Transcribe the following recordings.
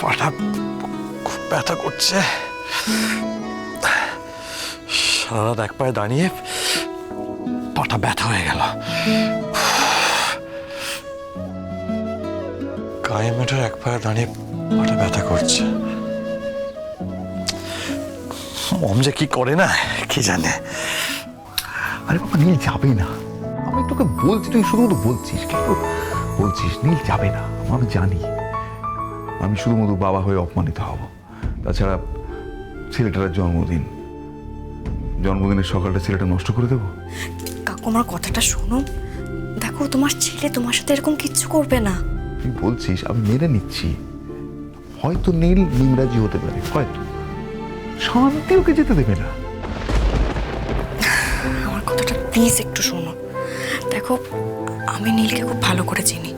পাটা খুব ব্যথা করছে। সারারাত এক পায়ে দাঁড়িয়ে পাটা ব্যথা হয়ে গেল। গায়ে এক পায়ে দাঁড়িয়ে পাটা ব্যথা করছে। মম যে কি করে না, কি জানে? আরে বাবা নীল যাবে না। আমি তোকে বলছি তুই শুধুমাত্র বলছিস কেন? বলছিস নীল যাবে না আমি জানি। আমি শুধুমাত্র বাবা হয়ে অপমানিত হব। তাছাড়া ছেলেটার জন্মদিন জন্মদিনের সকালটা ছেলেটা নষ্ট করে দেবো? কাকু আমার কথাটা শোনো দেখো তোমার ছেলে তোমার সাথে এরকম কিচ্ছু করবে না। তুই বলছিস আমি মেনে নিচ্ছি। হয়তো নীল ইংরাজি হতে পারে হয়তো। শান্তি ওকে যেতে দেবে না। আমার কথাটা প্লিজ একটু শোনো দেখো আমি নীলকে খুব ভালো করে চিনি।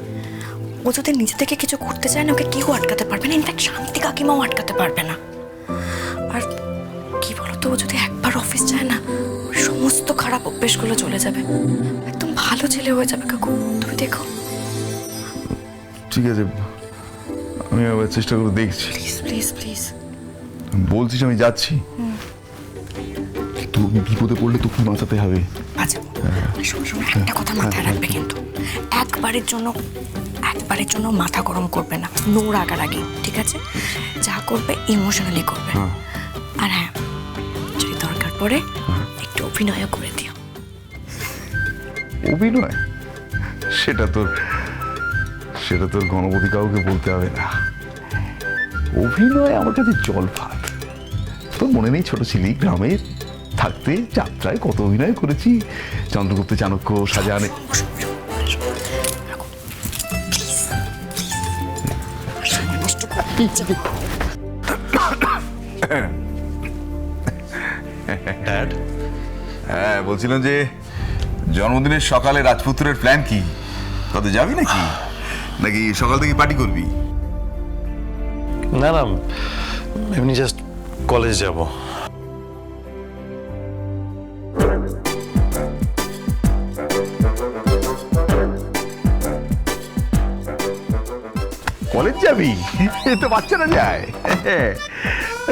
ও যদি নিজে থেকে কিছু করতে চায় না ওকে কেউ আটকাতে পারবে না। ইনফ্যাক্ট শান্তি কাকিমাও আটকাতে পারবে না। আর কি বলতো ও যদি একবার অফিস যায় না সমস্ত খারাপ অভ্যেসগুলো চলে যাবে। একদম ভালো ছেলে হয়ে যাবে কাকু। তুমি দেখো। ঠিক আছে আমি আবার চেষ্টা করে দেখছি। প্লিজ প্লিজ প্লিজ বলছিস আমি যাচ্ছি? তুমি বিপদে পড়লে তোকে বাঁচাতে হবে। আচ্ছা শোনো একটা কথা মাথায় রাখবে কিন্তু। একবারের জন্য একবারের জন্য মাথা গরম করবে না নো রাগারাগি ঠিক আছে? যা করবে ইমোশনালি করবে। আর হ্যাঁ যদি দরকার পড়ে একটু অভিনয়ও করে দিও। অভিনয়? সেটা তোর সেটা তোর গণপতি কাউকে বলতে হবে না। অভিনয় আমার কাছে জল ভাত তোর মনে নেই ছোট ছিলি গ্রামে থাকতে যাত্রায় কত অভিনয় করেছি। চন্দ্রগুপ্ত চাণক্য সাজানে ড্যাড হ্যাঁ বলছিলাম যে জন্মদিনের সকালে রাজপুত্রের প্ল্যান কি? কত যাবি নাকি? নাকি সকাল থেকে পার্টি করবি? না না এমনি জাস্ট কলেজ যাব। কলেজ যাবি? তো বাচ্চারা যায়।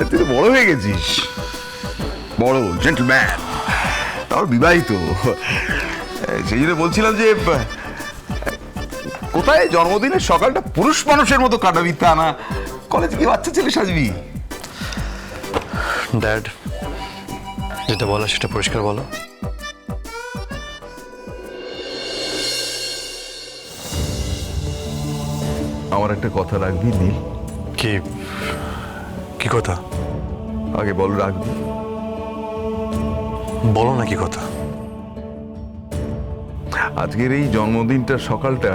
তুই তো বড় হয়ে গেছিস। বড় জেন্টলম্যান তার বিবাহিত। সেই জন্য বলছিলাম যে, কোথায় জন্মদিনের সকালটা পুরুষ মানুষের মতো কাটাবি তা না? কলেজে কি বাচ্চা ছেলে সাজবি। ড্যাড যেটা বলো সেটা পরিষ্কার বলো। আমার একটা কথা রাখবি নীল। কি কি কথা? আগে বল রাখবি। বলো না কি কথা? আজকের এই জন্মদিনটা সকালটা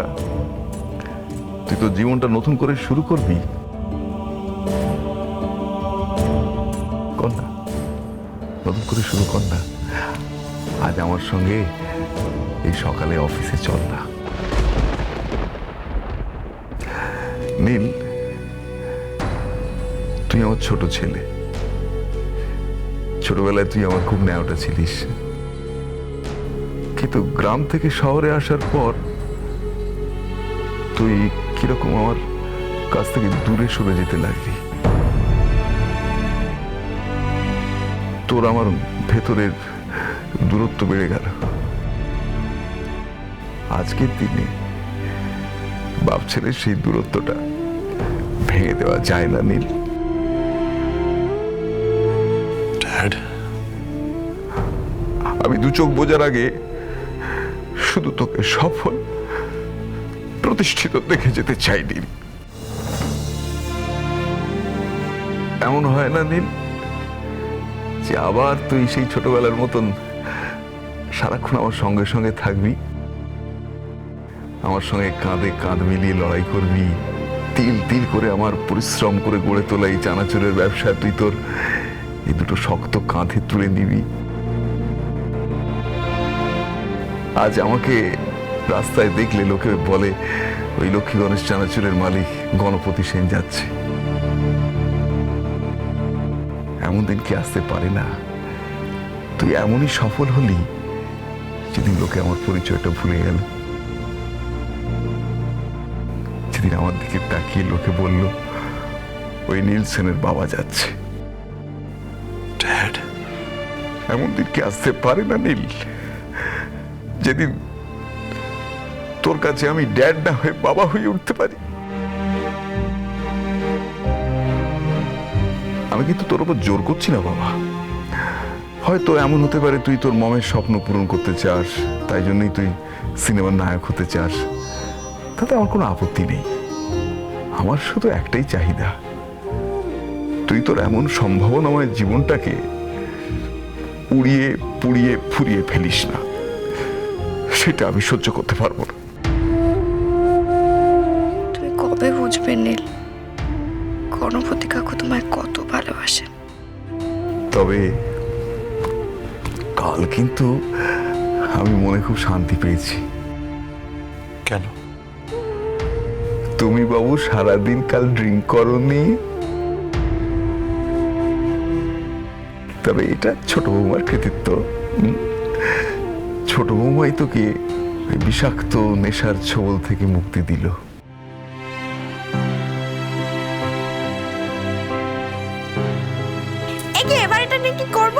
তুই তো জীবনটা নতুন করে শুরু করবি? কর না নতুন করে শুরু কর না। আজ আমার সঙ্গে এই সকালে অফিসে চল না। নীল, তুই আমার ছোট ছেলে। ছোটবেলায় তুই আমার খুব ন্যাওটা ছিলিস। কিন্তু গ্রাম থেকে শহরে আসার পর তুই কীরকম আমার কাছ থেকে দূরে সরে যেতে লাগলি। তোর আমার ভেতরের দূরত্ব বেড়ে গেল। আজকের দিনে বাপ ছেলের সেই দূরত্বটা ভেঙে দেওয়া যায় না নীল। ড্যাড আমি দু চোখ বোঝার আগে শুধু তোকে সফল প্রতিষ্ঠিত দেখে যেতে চাইনি এমন হয় না নীল যে আবার তুই সেই ছোটবেলার মতন সারাক্ষণ আমার সঙ্গে সঙ্গে থাকবি আমার সঙ্গে কাঁধে কাঁধ মিলিয়ে লড়াই করবি। তিল তিল করে আমার পরিশ্রম করে গড়ে তোলা এই চানাচুরের ব্যবসা, তুই তোর এই দুটো শক্ত কাঁধে তুলে নিবি। আজ আমাকে রাস্তায় দেখলে লোকে বলে, ওই লক্ষ্মী গণেশ চানাচুরের মালিক গণপতি সেন যাচ্ছে। এমন দিন কি আসতে পারে না? তুই এমনই সফল হলি, যেদিন লোকে আমার পরিচয়টা ভুলে গেল। সেদিন আমার দিকে তাকিয়ে লোকে বলল, ওই নীল সেনের বাবা যাচ্ছে। ড্যাড? এমন দিন কি আসতে পারে না নীল? যেদিন তোর কাছে আমি ড্যাড না হয়ে বাবা হয়ে উঠতে পারি। আমি কিন্তু তোর উপর জোর করছি না বাবা। হয়তো এমন হতে পারে তুই তোর মমের স্বপ্ন পূরণ করতে চাস, তাই জন্যই তুই সিনেমার নায়ক হতে চাস। তাতে আমার কোনো আপত্তি নেই। আমার শুধু একটাই চাহিদা। তুই তোর এমন সম্ভাবনাময় জীবনটাকে উড়িয়ে পুড়িয়ে ফুরিয়ে ফেলিস না। সেটা আমি সহ্য করতে পারব না। তুমি কবে বুঝবে নীল? গণপতি কাকু তোমায় কত ভালোবাসেন তবে কাল কিন্তু আমি মনে খুব শান্তি পেয়েছি। কেন? তুমি বাবু সারাদিন কাল ড্রিঙ্ক করনি? তবে এটা ছোট বৌমার কৃতিত্ব ছোট বৌমাই তোকে বিষাক্ত নেশার ছবল থেকে মুক্তি দিল? এবার এটা নিয়ে কি করব?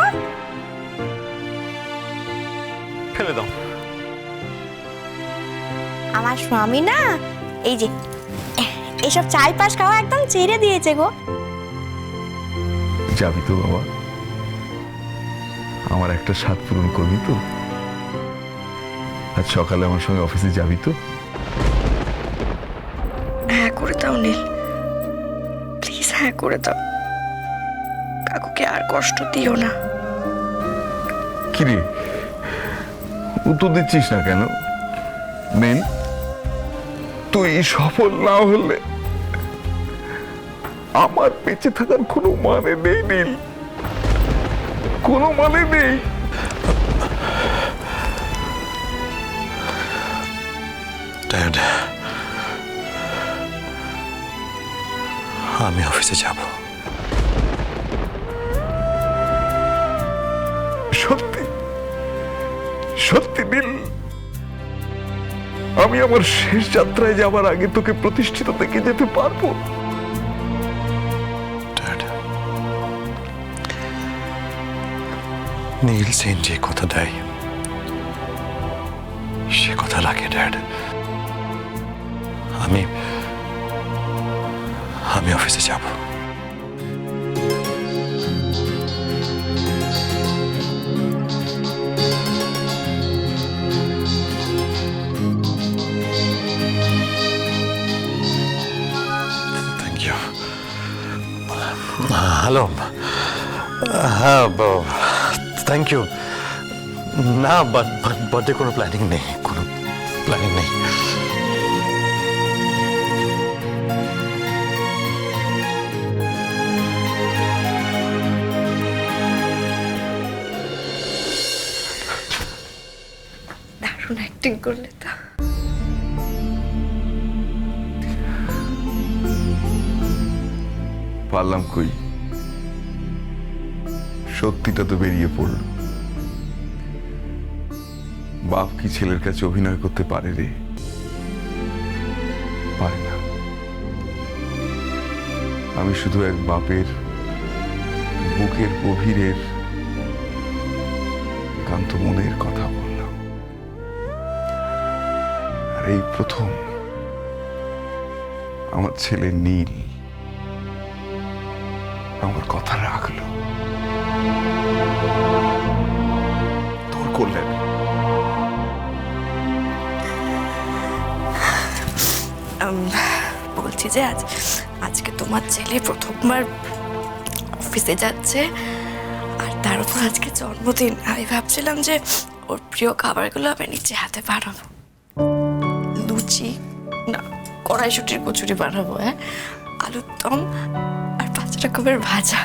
ফেলে দাও। আমার স্বামী না? এই যে এসব চাই পাশ খাওয়া একদম ছেড়ে দিয়েছে গো। যাবি তো বাবা। আমার একটা স্বাদ পূরণ করবি তো। আজ সকালে আমার সঙ্গে অফিসে যাবি তো। হ্যাঁ করে দাও নীল। প্লিজ হ্যাঁ করে দাও। কাকুকে আর কষ্ট দিও না। কিরে উত্তর দিচ্ছিস না কেন? নীল? তুই সফল না হলে আমার বেঁচে থাকার কোনো মানে নেই নীল। কোনো মানে নেই। ড্যাড আমি অফিসে যাব। সত্যি সত্যি আমি আমার শেষ যাত্রায় যাবার আগে তোকে প্রতিষ্ঠিত দেখে যেতে পারব। নীল সেন যে কথা দেয়, সে কথা রাখে ড্যাড আমি আমি অফিসে যাব। হ্যালো হ্যাঁ থ্যাংক ইউ না বাট বার্থডে কোনো প্ল্যানিং নেই কোনো প্ল্যানিং নেই। দারুণ অ্যাক্টিং করলে তো। পারলাম কই? সত্যিটা তো বেরিয়ে পড়ল। বাপ কি ছেলের কাছে অভিনয় করতে পারে রে? পারে না। আমি শুধু এক বাপের বুকের গভীরের কান্ত মনের কথা বললাম। আর এই প্রথম আমার ছেলে নীল আমার কথা রাখল। করলেন। বলছি যে আজ আজকে তোমার ছেলে প্রথমবার অফিসে যাচ্ছে, আর তার উপর আজকে জন্মদিন। আমি ভাবছিলাম যে ওর প্রিয় খাবারগুলো আমি নিচে হাতে বানাবো। লুচি, না, কড়াইশুটির কচুরি বানাবো হ্যাঁ? আলুর দম আর পাঁচ রকমের ভাজা।